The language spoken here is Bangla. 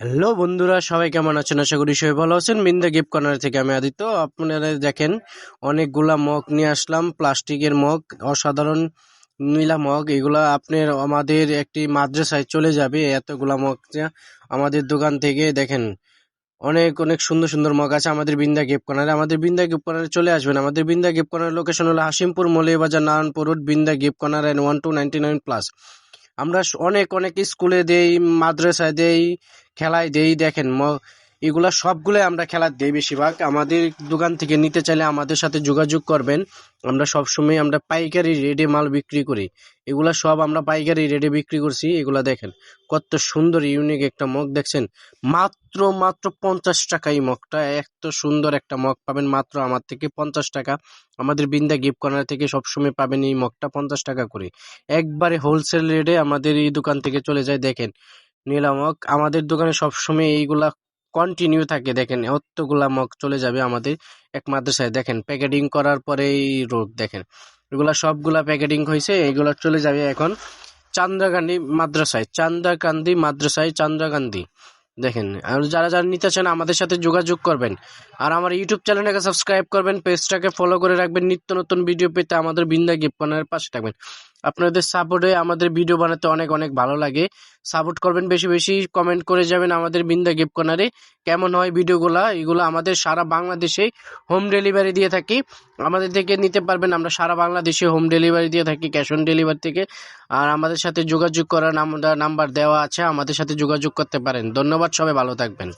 হ্যালো বন্ধুরা, সবাই কেমন আছেন? আশা করি সবাই ভালো আছেন। মিন্দা গিফট কর্নার থেকে আমি আদিত্য। আপনারা দেখেন, অনেকগুলা মগ নিয়ে আসলাম, প্লাস্টিকের মগ, অসাধারণ নীলা মগ। এগুলা আপনার আমাদের একটি মাদ্রাসায় চলে যাবে এতগুলা মগ। আমাদের দোকান থেকে দেখেন, অনেক অনেক সুন্দর সুন্দর মগ আছে আমাদের বিন্দা গিফট কর্নারে আমাদের বিন্দা গিফট কর্নারে চলে আসবেন। আমাদের বিন্দা গিফট কর্নারের লোকেশন হলো Hasimpur Molibazar Narayanpur road Binda gift corner and one to ninety nine plus আমরা অনেক অনেক স্কুলে দেই মাদ্রাসায় দেই খেলায় দেই দেখেন এগুলা সবগুলো আমরা খেলা দেই বেশিরভাগ। আমাদের দোকান থেকে নিতে চাইলে আমাদের সাথে যোগাযোগ করবেন। আমরা সবসময় আমরা পাইকারি রেডে মাল বিক্রি করি। এগুলা সব আমরা পাইকারি রেডে বিক্রি করছি, এগুলা দেখেন। কত সুন্দর ইউনিক একটা মগ দেখছেন। মাত্র মাত্র পঞ্চাশ টাকা এই মগটা। এত সুন্দর একটা মগ পাবেন মাত্র আমার থেকে পঞ্চাশ টাকা। আমাদের বিন্দা গিফট কর্নার থেকে সবসময় পাবেন এই মগটা পঞ্চাশ টাকা করে। একবারে হোলসেল রেটে আমাদের এই দোকান থেকে চলে যায়, দেখেন। নীলামক আমাদের দোকানে সবসময় এইগুলা কন্টিনিউ থাকে, দেখেন অতগুলা মগ চলে যাবে আমাদের এক মাদ্রাসায়। দেখেন প্যাকেটিং করার পরে এই রোড দেখেন। এগুলা সবগুলা প্যাকেটিং হয়েছে এগুলো চলে যাবে এখন চান্দ্রাকান্দি মাদ্রাসায়। চান্দ্রাকান্দি মাদ্রাসায় চান্দ্রাকান্দি দেখেন, আর যারা যারা নিতে চান আমাদের সাথে যোগাযোগ করবেন। আর আমার ইউটিউব চ্যানেলটাকে সাবস্ক্রাইব করবেন পেজটাকে ফলো করে রাখবেন। নিত্য নতুন ভিডিও পেতে আমাদের বিন্দা গিফট কর্নারের পাশে থাকবেন। আপনাদের সাপোর্টে আমাদের ভিডিও বানাতে অনেক অনেক ভালো লাগে। সাপোর্ট করবেন বেশি বেশি কমেন্ট করে যাবেন আমাদের বিন্দা গিফট কর্নারে কেমন হয় ভিডিওগুলা এগুলো আমাদের সারা বাংলাদেশে হোম ডেলিভারি দিয়ে থাকি। আমাদের থেকে নিতে পারবেন, আমরা সারা বাংলাদেশে হোম ডেলিভারি দিয়ে থাকি ক্যাশ অন ডেলিভারি থেকে। আর আমাদের সাথে যোগাযোগ করার নাম্বার দেওয়া আছে, আমাদের সাথে যোগাযোগ করতে পারেন। ধন্যবাদ, সবাই ভালো থাকবেন।